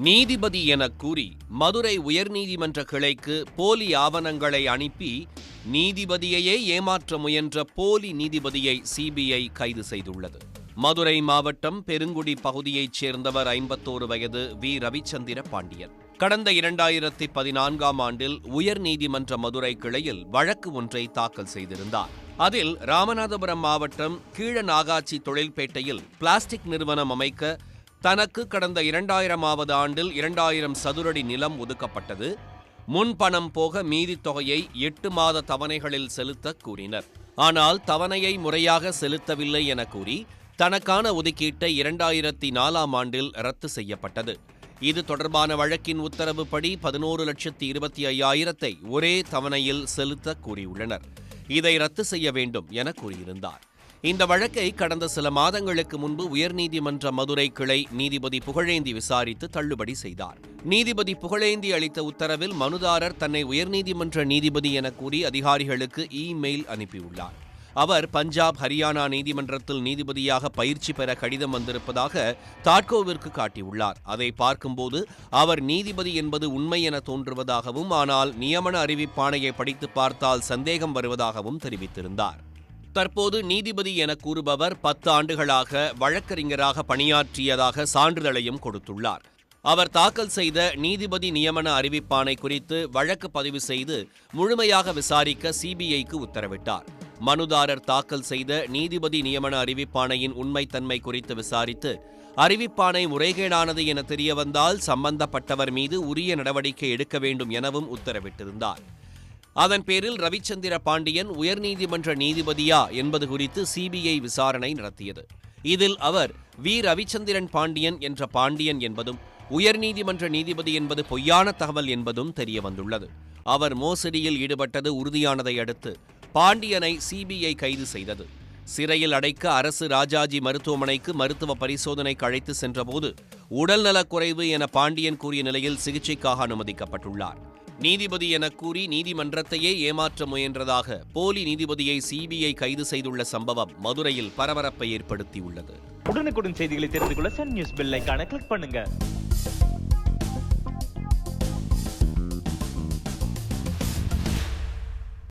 நீதிபதி என கூறி மதுரை உயர்நீதிமன்ற கிளைக்கு போலி ஆவணங்களை அனுப்பி நீதிபதியையே ஏமாற்ற முயன்ற போலி நீதிபதியை சிபிஐ கைது செய்துள்ளது. மதுரை மாவட்டம் பெருங்குடி பகுதியைச் சேர்ந்தவர் ஐம்பத்தோரு வயது வி. ரவிச்சந்திர பாண்டியன். கடந்த இரண்டாயிரத்தி பதினான்காம் ஆண்டில் உயர்நீதிமன்ற மதுரை கிளையில் வழக்கு ஒன்றை தாக்கல் செய்திருந்தார். அதில் ராமநாதபுரம் மாவட்டம் கீழநாகாச்சி தொழில்பேட்டையில் பிளாஸ்டிக் நிறுவனம் அமைக்க தனக்கு கடந்த இரண்டாயிரமாவது ஆண்டில் இரண்டாயிரம் சதுரடி நிலம் ஒதுக்கப்பட்டது. முன்பணம் போக மீதி தொகையை எட்டு மாத தவணைகளில் செலுத்த கூறினர். ஆனால் தவணையை முறையாக செலுத்தவில்லை என கூறி தனக்கான ஒதுக்கீட்டை இரண்டாயிரத்தி நாலாம் ஆண்டில் ரத்து செய்யப்பட்டது. இது தொடர்பான வழக்கின் உத்தரவுப்படி பதினோரு லட்சத்தி இருபத்தி ஐயாயிரத்தை ஒரே தவணையில் செலுத்த கூறியுள்ளனர். இதை ரத்து செய்ய வேண்டும் என கூறியிருந்தார். இந்த வழக்கை கடந்த சில மாதங்களுக்கு முன்பு உயர்நீதிமன்ற மதுரை கிளை நீதிபதி புகழேந்தி விசாரித்து தள்ளுபடி செய்தார். நீதிபதி புகழேந்தி அளித்த உத்தரவில் மனுதாரர் தன்னை உயர்நீதிமன்ற நீதிபதி என கூறி அதிகாரிகளுக்கு இமெயில் அனுப்பியுள்ளார். அவர் பஞ்சாப் ஹரியானா நீதிமன்றத்தில் நீதிபதியாக பயிற்சி பெற கடிதம் வந்திருப்பதாக தாட்கோவிற்கு காட்டியுள்ளார். அதை பார்க்கும்போது அவர் நீதிபதி என்பது உண்மை என தோன்றுவதாகவும் ஆனால் நியமன அறிவிப்பாணையை படித்து பார்த்தால் சந்தேகம் வருவதாகவும் தெரிவித்திருந்தார். தற்போது நீதிபதி என கூறுபவர் பத்து ஆண்டுகளாக வழக்கறிஞராக பணியாற்றியதாக சான்றிதழையும் கொடுத்துள்ளார். அவர் தாக்கல் செய்த நீதிபதி நியமன அறிவிப்பாணை குறித்து வழக்கு பதிவு செய்து முழுமையாக விசாரிக்க சிபிஐக்கு உத்தரவிட்டார். மனுதாரர் தாக்கல் செய்த நீதிபதி நியமன அறிவிப்பாணையின் உண்மைத்தன்மை குறித்து விசாரித்து அறிவிப்பாணை முறைகேடானது என தெரியவந்தால் சம்பந்தப்பட்டவர் மீது உரிய நடவடிக்கை எடுக்க வேண்டும் எனவும் உத்தரவிட்டிருந்தார். அதன் பேரில் ரவிச்சந்திர பாண்டியன் உயர்நீதிமன்ற நீதிபதியா என்பது குறித்து சிபிஐ விசாரணை நடத்தியது. இதில் அவர் வி. ரவிச்சந்திரன் பாண்டியன் என்ற பாண்டியன் என்பதும் உயர்நீதிமன்ற நீதிபதி என்பது பொய்யான தகவல் என்பதும் தெரிய வந்துள்ளது அவர் மோசடியில் ஈடுபட்டது உறுதியானதை அடுத்து பாண்டியனை சிபிஐ கைது செய்தது. சிறையில் அடைக்க அரசு ராஜாஜி மருத்துவமனைக்கு மருத்துவ பரிசோதனைக்கு அழைத்து சென்றபோது உடல்நலக்குறைவு என பாண்டியன் கூறிய நிலையில் சிகிச்சைக்காக அனுமதிக்கப்பட்டுள்ளார். நீதிபதி என கூறி நீதிமன்றத்தையே ஏமாற்ற முயன்றதாக போலி நீதிபதியை சிபிஐ கைது செய்துள்ள சம்பவம் மதுரையில் பரபரப்பை ஏற்படுத்தியுள்ளது. உடனுக்குடன் செய்திகளை தெரிந்து கொள்ள சன் நியூஸ் பெல் கிளிக் பண்ணுங்க.